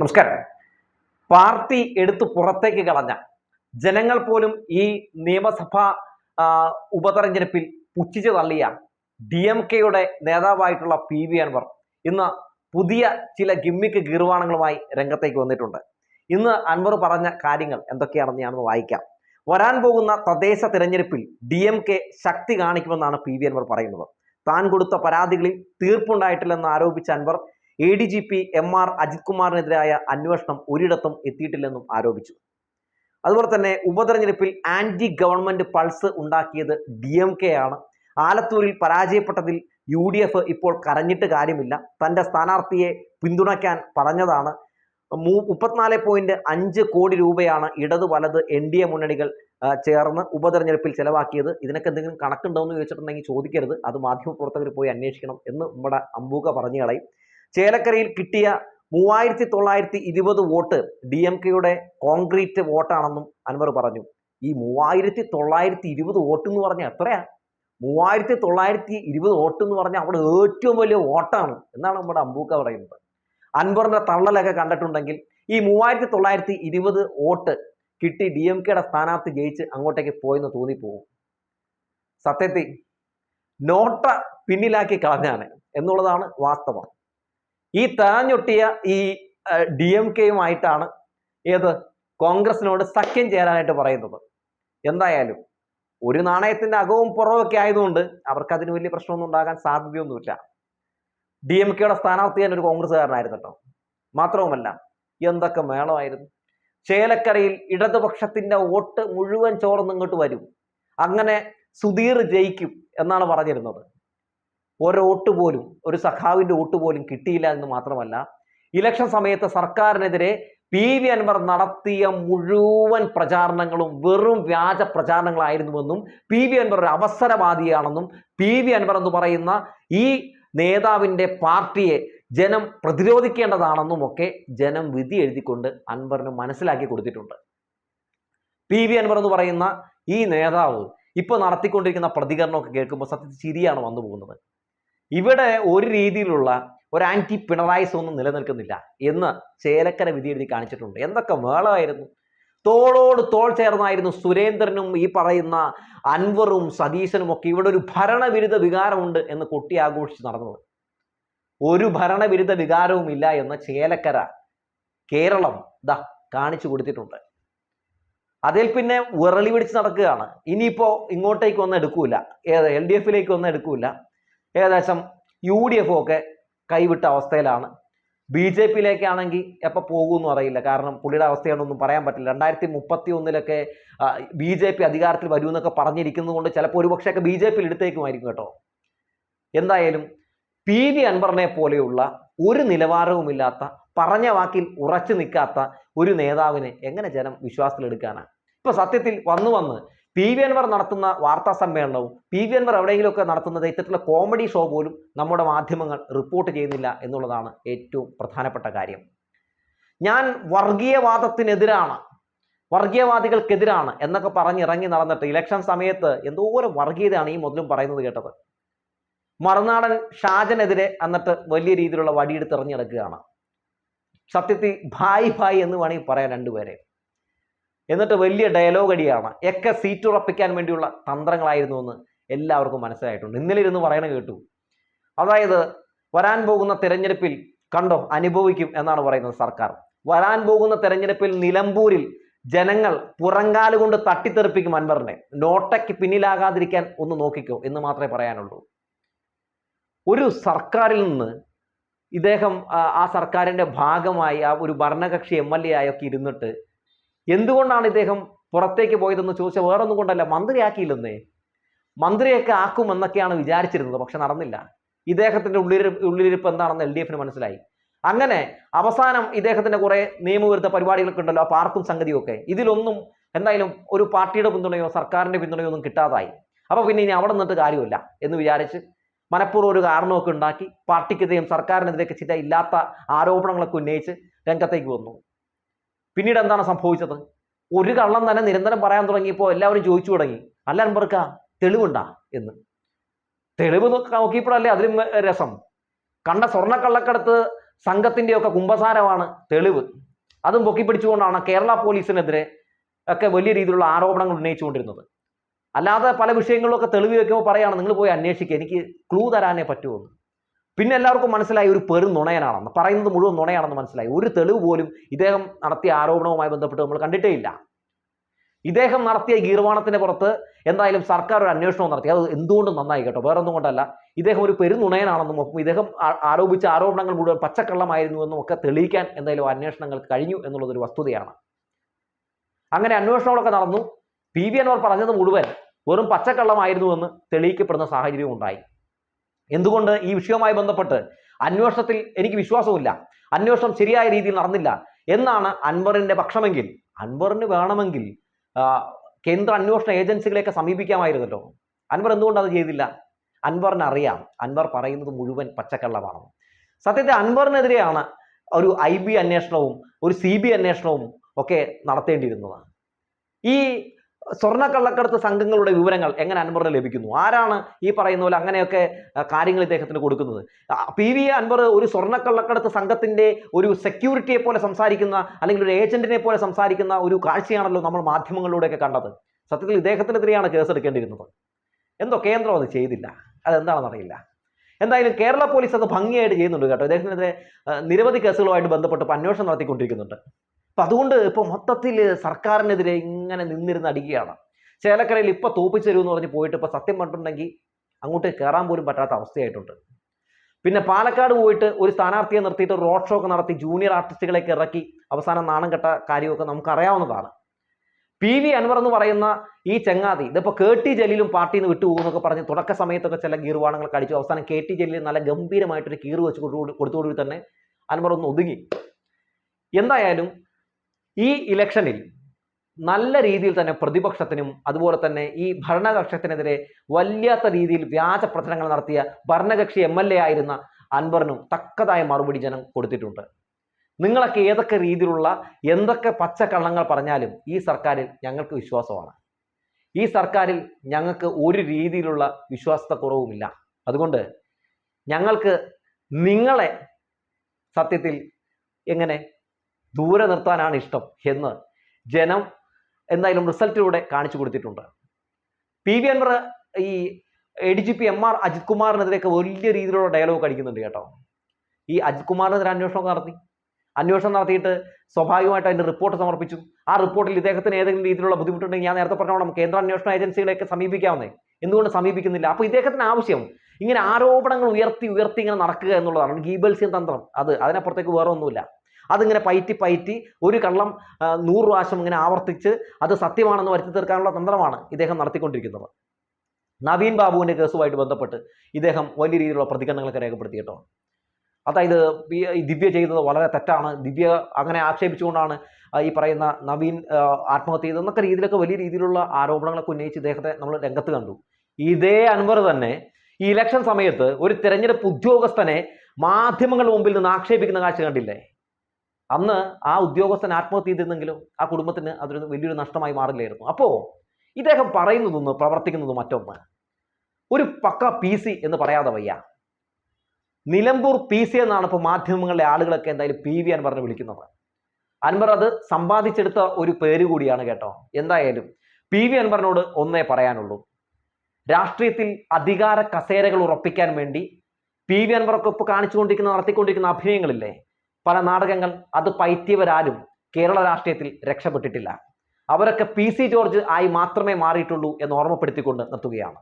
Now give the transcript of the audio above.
നമസ്കാരം. പാർട്ടി എടുത്തു പുറത്തേക്ക് കളഞ്ഞ ജനങ്ങൾ പോലും ഈ നിയമസഭാ ഉപതെരഞ്ഞെടുപ്പിൽ പുച്ഛിച്ചു തള്ളിയ ഡി എം കെയുടെ നേതാവായിട്ടുള്ള പി വി അൻവർ ഇന്ന് പുതിയ ചില ഗിമ്മിക്ക് ഗീർവാണങ്ങളുമായി രംഗത്തേക്ക് വന്നിട്ടുണ്ട്. ഇന്ന് അൻവർ പറഞ്ഞ കാര്യങ്ങൾ എന്തൊക്കെയാണെന്ന് ഞാനൊന്ന് വായിക്കാം. വരാൻ പോകുന്ന തദ്ദേശ തിരഞ്ഞെടുപ്പിൽ ഡി എം കെ ശക്തി കാണിക്കുമെന്നാണ് പി വി അൻവർ പറയുന്നത്. താൻ കൊടുത്ത പരാതികളിൽ തീർപ്പുണ്ടായിട്ടില്ലെന്ന് ആരോപിച്ച Anvar A D G P M R Ajith കുമാറിനെതിരായ അന്വേഷണം ഒരിടത്തും എത്തിയിട്ടില്ലെന്നും ആരോപിച്ചു. അതുപോലെ തന്നെ ഉപതെരഞ്ഞെടുപ്പിൽ ആന്റി ഗവൺമെന്റ് പൾസ് ഉണ്ടാക്കിയത് ഡി എം കെ ആണ്. ആലത്തൂരിൽ പരാജയപ്പെട്ടതിൽ യു ഡി എഫ് ഇപ്പോൾ കരഞ്ഞിട്ട് കാര്യമില്ല. തന്റെ സ്ഥാനാർത്ഥിയെ പിന്തുണയ്ക്കാൻ പറഞ്ഞതാണ്. മൂ- മുപ്പത്തിനാല് പോയിന്റ് അഞ്ച് കോടി രൂപയാണ് ഇടത് വലത് എൻ ഡി എ മുന്നണികൾ ചേർന്ന് ഉപതെരഞ്ഞെടുപ്പിൽ ചെലവാക്കിയത്. ഇതിനൊക്കെ എന്തെങ്കിലും കണക്കുണ്ടോ എന്ന് ചോദിച്ചിട്ടുണ്ടെങ്കിൽ ചോദിക്കരുത്. അത് മാധ്യമപ്രവർത്തകർ പോയി അന്വേഷിക്കണം എന്ന് നമ്മുടെ അമ്പൂക്ക പറഞ്ഞു കളയും. ചേലക്കരയിൽ കിട്ടിയ മൂവായിരത്തി തൊള്ളായിരത്തി ഇരുപത് വോട്ട് ഡി എം കെയുടെ കോൺക്രീറ്റ് വോട്ടാണെന്നും അൻവർ പറഞ്ഞു. ഈ മൂവായിരത്തി തൊള്ളായിരത്തി ഇരുപത് വോട്ട് എന്ന് പറഞ്ഞാൽ എത്രയാ? മൂവായിരത്തി തൊള്ളായിരത്തി ഇരുപത് വോട്ട് എന്ന് പറഞ്ഞാൽ അവിടെ ഏറ്റവും വലിയ വോട്ടാണ് എന്നാണ് നമ്മുടെ അമ്പൂക്ക പറയുന്നത്. അൻവറിന്റെ തള്ളലൊക്കെ കണ്ടിട്ടുണ്ടെങ്കിൽ ഈ മൂവായിരത്തി തൊള്ളായിരത്തി ഇരുപത് വോട്ട് കിട്ടി ഡി എം കെയുടെ സ്ഥാനാർത്ഥി ജയിച്ച് അങ്ങോട്ടേക്ക് പോയെന്ന് തോന്നിപ്പോകും. സത്യത്തിൽ നോട്ട പിന്നിലാക്കി കളഞ്ഞാണ് എന്നുള്ളതാണ് വാസ്തവം. ഈ തഴഞ്ഞൊട്ടിയ ഈ ഡി എം കെയുമായിട്ടാണ് ഏത് കോൺഗ്രസിനോട് സഖ്യം ചേരാനായിട്ട് പറയുന്നത്. എന്തായാലും ഒരു നാണയത്തിന്റെ അകവും പുറവൊക്കെ ആയതുകൊണ്ട് അവർക്ക് അതിന് വലിയ പ്രശ്നമൊന്നും ഉണ്ടാകാൻ സാധ്യതയൊന്നുമില്ല. ഡി എം കെയുടെ സ്ഥാനാർത്ഥി തന്നെ ഒരു കോൺഗ്രസ്സുകാരനായിരുന്നു കേട്ടോ മാത്രവുമല്ല എന്തൊക്കെ മേളമായിരുന്നു. ചേലക്കരയിൽ ഇടതുപക്ഷത്തിന്റെ വോട്ട് മുഴുവൻ ചോർന്നിങ്ങോട്ട് വരും. അങ്ങനെ സുധീർ ജയിക്കും എന്നാണ് പറഞ്ഞിരുന്നത്. ഒരു വോട്ട് പോലും ഒരു സഖാവിന്റെ വോട്ട് പോലും കിട്ടിയില്ല എന്ന് മാത്രമല്ല ഇലക്ഷൻ സമയത്ത് സർക്കാരിനെതിരെ പി വി അൻവർ നടത്തിയ മുഴുവൻ പ്രചാരണങ്ങളും വെറും വ്യാജ പ്രചാരണങ്ങളായിരുന്നുവെന്നും പി വി അൻവർ ഒരു അവസരവാദിയാണെന്നും പി വി അൻവർ എന്ന് പറയുന്ന ഈ നേതാവിന്റെ പാർട്ടിയെ ജനം പ്രതിരോധിക്കേണ്ടതാണെന്നും ഒക്കെ ജനം വിധി എഴുതിക്കൊണ്ട് അൻവറിന് മനസ്സിലാക്കി കൊടുത്തിട്ടുണ്ട്. പി വി അൻവർ എന്ന് പറയുന്ന ഈ നേതാവ് ഇപ്പോൾ നടത്തിക്കൊണ്ടിരിക്കുന്ന പ്രതികരണമൊക്കെ കേൾക്കുമ്പോൾ സത്യത്തിൽ ചിരിയാണ് വന്നു പോകുന്നത് ഇവിടെ ഒരു രീതിയിലുള്ള ഒരു ആന്റി പിണറായിസ് ഒന്നും നിലനിൽക്കുന്നില്ല എന്ന് ചേലക്കര വിധി എഴുതി കാണിച്ചിട്ടുണ്ട്. എന്തൊക്കെ മേളമായിരുന്നു? തോളോട് തോൾ ചേർന്നായിരുന്നു സുരേന്ദ്രനും ഈ പറയുന്ന അൻവറും സതീശനും ഒക്കെ. ഇവിടെ ഒരു ഭരണവിരുദ്ധ വികാരമുണ്ട് എന്ന് കൊട്ടി ആഘോഷിച്ച് നടന്നത്. ഒരു ഭരണവിരുദ്ധ വികാരവും ഇല്ല എന്ന് ചേലക്കര കേരളം ദാ കാണിച്ചു കൊടുത്തിട്ടുണ്ട്. അതിൽ പിന്നെ വിറളി പിടിച്ച് നടക്കുകയാണ്. ഇനിയിപ്പോ ഇങ്ങോട്ടേക്ക് ഒന്നും എടുക്കൂല. എൽ ഡി എഫിലേക്ക് ഒന്നും എടുക്കൂല. ഏകദേശം യു ഡി എഫും ഒക്കെ കൈവിട്ട അവസ്ഥയിലാണ്. ബി ജെ പിയിലേക്കാണെങ്കിൽ എപ്പോൾ പോകുമെന്നും അറിയില്ല. കാരണം പുള്ളിയുടെ അവസ്ഥയാണൊന്നും പറയാൻ പറ്റില്ല. രണ്ടായിരത്തി മുപ്പത്തി ഒന്നിലൊക്കെ ബി ജെ പി അധികാരത്തിൽ വരുമെന്നൊക്കെ പറഞ്ഞിരിക്കുന്നത് കൊണ്ട് ചിലപ്പോൾ ഒരുപക്ഷെ ഒക്കെ ബി ജെ പിയിൽ എടുത്തേക്കുമായിരിക്കും കേട്ടോ. എന്തായാലും പി വി അൻവറിനെ പോലെയുള്ള ഒരു നിലവാരവുമില്ലാത്ത പറഞ്ഞ വാക്കിൽ ഉറച്ചു നിൽക്കാത്ത ഒരു നേതാവിനെ എങ്ങനെ ജനം വിശ്വാസത്തിലെടുക്കാനാണ് ഇപ്പൊ സത്യത്തിൽ വന്നു വന്ന് പി വി അൻവർ നടത്തുന്ന വാർത്താ സമ്മേളനവും പി വി അൻവർ എവിടെയെങ്കിലുമൊക്കെ നടത്തുന്നത് ഇത്തരത്തിലുള്ള കോമഡി ഷോ പോലും നമ്മുടെ മാധ്യമങ്ങൾ റിപ്പോർട്ട് ചെയ്യുന്നില്ല എന്നുള്ളതാണ് ഏറ്റവും പ്രധാനപ്പെട്ട കാര്യം. ഞാൻ വർഗീയവാദത്തിനെതിരാണ്. വർഗീയവാദികൾക്കെതിരാണ് എന്നൊക്കെ പറഞ്ഞിറങ്ങി നടന്നിട്ട് ഇലക്ഷൻ സമയത്ത് എന്തോരം വർഗീയതയാണ് ഈ മുതലും പറയുന്നത് കേട്ടത്. മറുനാടൻ ഷാജനെതിരെ എന്നിട്ട് വലിയ രീതിയിലുള്ള വടിയെടുത്ത് ഇറങ്ങി നടക്കുകയാണ്. സത്യത്തിൽ ഭായ് ഭായ് എന്ന് വേണമെങ്കിൽ പറയാം രണ്ടുപേരെ. എന്നിട്ട് വലിയ ഡയലോഗ് അടിയാണ്. ഒക്കെ സീറ്റ് ഉറപ്പിക്കാൻ വേണ്ടിയുള്ള തന്ത്രങ്ങളായിരുന്നു എന്ന് എല്ലാവർക്കും മനസ്സിലായിട്ടുണ്ട്. ഇന്നലെ ഇരുന്ന് പറയണ കേട്ടു. അതായത് വരാൻ പോകുന്ന തെരഞ്ഞെടുപ്പിൽ കണ്ടോ അനുഭവിക്കും എന്നാണ് പറയുന്നത് സർക്കാർ. വരാൻ പോകുന്ന തെരഞ്ഞെടുപ്പിൽ നിലമ്പൂരിൽ ജനങ്ങൾ പുറങ്കാൽ കൊണ്ട് തട്ടിത്തെറിപ്പിക്കും അൻവറിനെ. നോട്ടയ്ക്ക് പിന്നിലാകാതിരിക്കാൻ ഒന്ന് നോക്കിക്കോ എന്ന് മാത്രമേ പറയാനുള്ളൂ. ഒരു സർക്കാരിൽ നിന്ന് ഇദ്ദേഹം ആ, സർക്കാരിന്റെ ഭാഗമായി ആ ഒരു ഭരണകക്ഷി എം എൽ എ ആയൊക്കെ ഇരുന്നിട്ട് എന്തുകൊണ്ടാണ് ഇദ്ദേഹം പുറത്തേക്ക് പോയതെന്ന് ചോദിച്ചാൽ വേറൊന്നും കൊണ്ടല്ല മന്ത്രിയാക്കിയില്ലെന്നേ. മന്ത്രിയൊക്കെ ആക്കും എന്നൊക്കെയാണ് വിചാരിച്ചിരുന്നത് പക്ഷെ നടന്നില്ല. ഇദ്ദേഹത്തിന്റെ ഉള്ളിരിപ്പ് ഉള്ളിലിരിപ്പ് എന്താണെന്ന് എൽ ഡി എഫിന് മനസ്സിലായി. അങ്ങനെ അവസാനം ഇദ്ദേഹത്തിന്റെ കുറെ നിയമവിരുദ്ധ പരിപാടികളൊക്കെ ഉണ്ടല്ലോ ആ പാർക്കും സംഗതിയൊക്കെ. ഇതിലൊന്നും എന്തായാലും ഒരു പാർട്ടിയുടെ പിന്തുണയോ സർക്കാരിന്റെ പിന്തുണയോ ഒന്നും കിട്ടാതായി. അപ്പൊ പിന്നെ ഇനി അവിടെ നിന്നിട്ട് കാര്യമില്ല എന്ന് വിചാരിച്ച് മനഃപൂർവം ഒരു കാരണമൊക്കെ ഉണ്ടാക്കി പാർട്ടിക്കെതിരെയും സർക്കാരിനെതിരെയൊക്കെ ചില ഇല്ലാത്ത ആരോപണങ്ങളൊക്കെ ഉന്നയിച്ച് രംഗത്തേക്ക് വന്നു. പിന്നീട് എന്താണ് സംഭവിച്ചത്? ഒരു കള്ളം തന്നെ നിരന്തരം പറയാൻ തുടങ്ങിയപ്പോൾ എല്ലാവരും ചോദിച്ചു തുടങ്ങി. അല്ല അൻപർക്ക തെളിവുണ്ടാ എന്ന്. തെളിവ് നോക്കി- നോക്കിയപ്പോഴല്ലേ അതിലും രസം. കണ്ട സ്വർണക്കള്ളക്കടത്ത് സംഘത്തിന്റെയൊക്കെ കുംഭസാരമാണ് തെളിവ്. അതും പൊക്കിപ്പിടിച്ചുകൊണ്ടാണ് കേരള പോലീസിനെതിരെ ഒക്കെ വലിയ രീതിയിലുള്ള ആരോപണങ്ങൾ ഉന്നയിച്ചുകൊണ്ടിരുന്നത്. അല്ലാതെ പല വിഷയങ്ങളിലൊക്കെ തെളിവ് വെക്കുമ്പോൾ പറയുകയാണ് നിങ്ങൾ പോയി അന്വേഷിക്കുക എനിക്ക് ക്ലൂ തരാനേ പറ്റുമെന്ന് പിന്നെ എല്ലാവർക്കും മനസ്സിലായി ഒരു പെരും നുണയനാണെന്ന്. പറയുന്നത് മുഴുവൻ നുണയാണെന്ന് മനസ്സിലായി. ഒരു തെളിവ് പോലും ഇദ്ദേഹം നടത്തിയ ആരോപണവുമായി ബന്ധപ്പെട്ട് നമ്മൾ കണ്ടിട്ടേ ഇല്ല. ഇദ്ദേഹം നടത്തിയ ഗീർവാണത്തിന്റെ പുറത്ത് എന്തായാലും സർക്കാർ ഒരു അന്വേഷണം നടത്തി. അത് എന്തുകൊണ്ടും നന്നായി കേട്ടോ. വേറെ ഒന്നും കൊണ്ടല്ല. ഇദ്ദേഹം ഒരു പെരുനുണയനാണെന്നും ഒപ്പം ഇദ്ദേഹം ആരോപിച്ച ആരോപണങ്ങൾ മുഴുവൻ പച്ചക്കള്ളമായിരുന്നു എന്നും ഒക്കെ തെളിയിക്കാൻ എന്തായാലും അന്വേഷണങ്ങൾ കഴിഞ്ഞു എന്നുള്ളതൊരു വസ്തുതയാണ്. അങ്ങനെ അന്വേഷണങ്ങളൊക്കെ നടന്നു. പി വി അൻവർ പറഞ്ഞത് മുഴുവൻ വെറും പച്ചക്കള്ളമായിരുന്നു എന്ന് തെളിയിക്കപ്പെടുന്ന സാഹചര്യവും ഉണ്ടായി. എന്തുകൊണ്ട് ഈ വിഷയവുമായി ബന്ധപ്പെട്ട് അന്വേഷണത്തിൽ എനിക്ക് വിശ്വാസമില്ല അന്വേഷണം ശരിയായ രീതിയിൽ നടന്നില്ല. എന്നാണ് അൻവറിന്റെ പക്ഷമെങ്കിൽ അൻവറിന് വേണമെങ്കിൽ കേന്ദ്ര അന്വേഷണ ഏജൻസികളെയൊക്കെ സമീപിക്കാമായിരുന്നല്ലോ. അൻവർ എന്തുകൊണ്ട് അത് ചെയ്തില്ല? അൻവറിന് അറിയാം അൻവർ പറയുന്നത് മുഴുവൻ പച്ചക്കള്ളമാണ്. സത്യത്തെ അൻവറിനെതിരെയാണ് ഒരു ഐ ബി അന്വേഷണവും ഒരു സി ബി അന്വേഷണവും ഒക്കെ നടത്തേണ്ടിയിരുന്നത്. ഈ സ്വർണക്കള്ളക്കടത്ത് സംഘങ്ങളുടെ വിവരങ്ങൾ എങ്ങനെ അൻവറിന് ലഭിക്കുന്നു? ആരാണ് ഈ പറയുന്ന പോലെ അങ്ങനെയൊക്കെ കാര്യങ്ങൾ ഇദ്ദേഹത്തിന് കൊടുക്കുന്നത്? പി വി അൻവർ ഒരു സ്വർണക്കള്ളക്കടത്ത് സംഘത്തിന്റെ ഒരു സെക്യൂരിറ്റിയെ പോലെ സംസാരിക്കുന്ന അല്ലെങ്കിൽ ഒരു ഏജന്റിനെ പോലെ സംസാരിക്കുന്ന ഒരു കാഴ്ചയാണല്ലോ നമ്മൾ മാധ്യമങ്ങളിലൂടെയൊക്കെ കണ്ടത്. സത്യത്തിൽ ഇദ്ദേഹത്തിനെതിരെയാണ് കേസെടുക്കേണ്ടിയിരുന്നത് എന്തോ കേന്ദ്രം അത് ചെയ്തില്ല. അതെന്താണെന്ന് അറിയില്ല. എന്തായാലും കേരള പോലീസ് അത് ഭംഗിയായിട്ട് ചെയ്യുന്നുണ്ട് കേട്ടോ. ഇദ്ദേഹത്തിനെതിരെ നിരവധി കേസുകളുമായിട്ട് ബന്ധപ്പെട്ട് അന്വേഷണം നടത്തിക്കൊണ്ടിരിക്കുന്നുണ്ട്. അപ്പം അതുകൊണ്ട് ഇപ്പോൾ മൊത്തത്തിൽ സർക്കാരിനെതിരെ ഇങ്ങനെ നിന്നിരുന്ന് അടിക്കുകയാണ് ചേലക്കരയിൽ ഇപ്പോൾ തോപ്പിച്ചെരുവ് എന്ന് പറഞ്ഞ് പോയിട്ട് ഇപ്പോൾ സത്യം പറഞ്ഞിട്ടുണ്ടെങ്കിൽ അങ്ങോട്ട് കയറാൻ പോലും പറ്റാത്ത അവസ്ഥയായിട്ടുണ്ട് പിന്നെ പാലക്കാട് പോയിട്ട് ഒരു സ്ഥാനാർത്ഥിയെ നിർത്തിയിട്ട് റോഡ് ഷോ ഒക്കെ നടത്തി ജൂനിയർ ആർട്ടിസ്റ്റുകളെയൊക്കെ ഇറക്കി അവസാനം നാണം കെട്ട കാര്യമൊക്കെ നമുക്ക് അറിയാവുന്നതാണ് പി വി അൻവർ എന്ന് പറയുന്ന ഈ ചങ്ങാതി ഇതിപ്പോൾ കെ ടി ജലീലും പാർട്ടിയിൽ നിന്ന് വിട്ടുപോകുന്നൊക്കെ പറഞ്ഞ് തുടക്ക സമയത്തൊക്കെ ചില ഗീർവാണങ്ങൾ കടിച്ചു അവസാനം കെ ടി ജലീൽ നല്ല ഗംഭീരമായിട്ടൊരു കീറ് വെച്ച് കൊടുത്തു കൊടുത്തോടുകൂടി തന്നെ അൻവർ ഒന്ന് ഒതുങ്ങി എന്തായാലും ഈ ഇലക്ഷനിൽ നല്ല രീതിയിൽ തന്നെ പ്രതിപക്ഷത്തിനും അതുപോലെ തന്നെ ഈ ഭരണകക്ഷത്തിനെതിരെ വല്ലാത്ത രീതിയിൽ വ്യാജ പ്രചരണങ്ങൾ നടത്തിയ ഭരണകക്ഷി എം എൽ എ ആയിരുന്ന അൻവറിനും തക്കതായ മറുപടി ജനം കൊടുത്തിട്ടുണ്ട്. നിങ്ങളൊക്കെ ഏതൊക്കെ രീതിയിലുള്ള എന്തൊക്കെ പച്ചക്കള്ളങ്ങൾ പറഞ്ഞാലും ഈ സർക്കാരിൽ ഞങ്ങൾക്ക് വിശ്വാസമാണ്. ഈ സർക്കാരിൽ ഞങ്ങൾക്ക് ഒരു രീതിയിലുള്ള വിശ്വാസത്തെ കുറവുമില്ല. അതുകൊണ്ട് ഞങ്ങൾക്ക് നിങ്ങളെ സത്യത്തിൽ എങ്ങനെ ദൂരെ നിർത്താനാണ് ഇഷ്ടം എന്ന് ജനം എന്തായാലും റിസൾട്ടിലൂടെ കാണിച്ചു കൊടുത്തിട്ടുണ്ട്. പി വി അൻവർ ഈ A D G P M R Ajith കുമാറിനെതിരെയൊക്കെ വലിയ രീതിയിലുള്ള ഡയലോഗ് അടിക്കുന്നുണ്ട് കേട്ടോ. ഈ അജിത് കുമാറിനെതിരെ അന്വേഷണം നടത്തി. അന്വേഷണം നടത്തിയിട്ട് സ്വാഭാവികമായിട്ട് അതിന്റെ റിപ്പോർട്ട് സമർപ്പിച്ചു. ആ റിപ്പോർട്ടിൽ ഇദ്ദേഹത്തിന് ഏതെങ്കിലും രീതിയിലുള്ള ബുദ്ധിമുട്ടുണ്ടെങ്കിൽ ഞാൻ നേരത്തെ പറഞ്ഞോണം കേന്ദ്ര അന്വേഷണ ഏജൻസികളെയൊക്കെ സമീപിക്കാവുന്നേ. എന്തുകൊണ്ട് സമീപിക്കുന്നില്ല? അപ്പോൾ ഇദ്ദേഹത്തിന് ആവശ്യം ഇങ്ങനെ ആരോപണങ്ങൾ ഉയർത്തി ഉയർത്തി ഇങ്ങനെ നടക്കുക എന്നുള്ളതാണ്. ഗീബൽസ്യം തന്ത്രം. അത് അതിനപ്പുറത്തേക്ക് വേറെ ഒന്നുമില്ല. അതിങ്ങനെ പയറ്റി പയറ്റി ഒരു കള്ളം നൂറ് പ്രാവശ്യം ഇങ്ങനെ ആവർത്തിച്ച് അത് സത്യമാണെന്ന് വരുത്തി തീർക്കാനുള്ള തന്ത്രമാണ് ഇദ്ദേഹം നടത്തിക്കൊണ്ടിരിക്കുന്നത്. നവീൻ ബാബുവിന്റെ കേസുമായിട്ട് ബന്ധപ്പെട്ട് ഇദ്ദേഹം വലിയ രീതിയിലുള്ള പ്രതികരണങ്ങളൊക്കെ രേഖപ്പെടുത്തി കേട്ടോ. അതായത് ദിവ്യ ചെയ്തത് വളരെ തെറ്റാണ്. ദിവ്യ അങ്ങനെ ആക്ഷേപിച്ചുകൊണ്ടാണ് ഈ പറയുന്ന നവീൻ ആത്മഹത്യ ചെയ്തത് എന്നൊക്കെ രീതിയിലൊക്കെ വലിയ രീതിയിലുള്ള ആരോപണങ്ങളൊക്കെ ഉന്നയിച്ച് ഇദ്ദേഹത്തെ നമ്മൾ രംഗത്ത് കണ്ടു. ഇതേ അൻവർ തന്നെ ഈ ഇലക്ഷൻ സമയത്ത് ഒരു തിരഞ്ഞെടുപ്പ് ഉദ്യോഗസ്ഥനെ മാധ്യമങ്ങളുടെ മുമ്പിൽ നിന്ന് ആക്ഷേപിക്കുന്ന കാഴ്ച കണ്ടില്ലേ? അന്ന് ആ ഉദ്യോഗസ്ഥൻ ആത്മഹത്യ ചെയ്തിരുന്നെങ്കിലും ആ കുടുംബത്തിന് അതൊരു വലിയൊരു നഷ്ടമായി മാറില്ലായിരുന്നു. അപ്പോൾ ഇദ്ദേഹം പറയുന്നതൊന്ന് പ്രവർത്തിക്കുന്നത് മറ്റൊന്ന്. ഒരു പക്ക പി സി എന്ന് പറയാതെ വയ്യ. നിലമ്പൂർ പി സി എന്നാണ് ഇപ്പോൾ മാധ്യമങ്ങളിലെ ആളുകളൊക്കെ എന്തായാലും പി വി അൻവറിനെ വിളിക്കുന്നത്. അൻവർ അത് സമ്പാദിച്ചെടുത്ത ഒരു പേര് കൂടിയാണ് കേട്ടോ. എന്തായാലും പി വി അൻവറിനോട് ഒന്നേ പറയാനുള്ളൂ. രാഷ്ട്രീയത്തിൽ അധികാര കസേരകൾ ഉറപ്പിക്കാൻ വേണ്ടി പി വി അൻവറൊക്കെ ഇപ്പോൾ കാണിച്ചുകൊണ്ടിരിക്കുന്ന നടത്തിക്കൊണ്ടിരിക്കുന്ന അഭിനയങ്ങളില്ലേ? പല നാടകങ്ങൾ അത് പയറ്റിയവരാരും കേരള രാഷ്ട്രീയത്തിൽ രക്ഷപ്പെട്ടിട്ടില്ല. അവരൊക്കെ പി സി ജോർജ് ആയി മാത്രമേ മാറിയിട്ടുള്ളൂ എന്ന് ഓർമ്മപ്പെടുത്തിക്കൊണ്ട് നിർത്തുകയാണ്.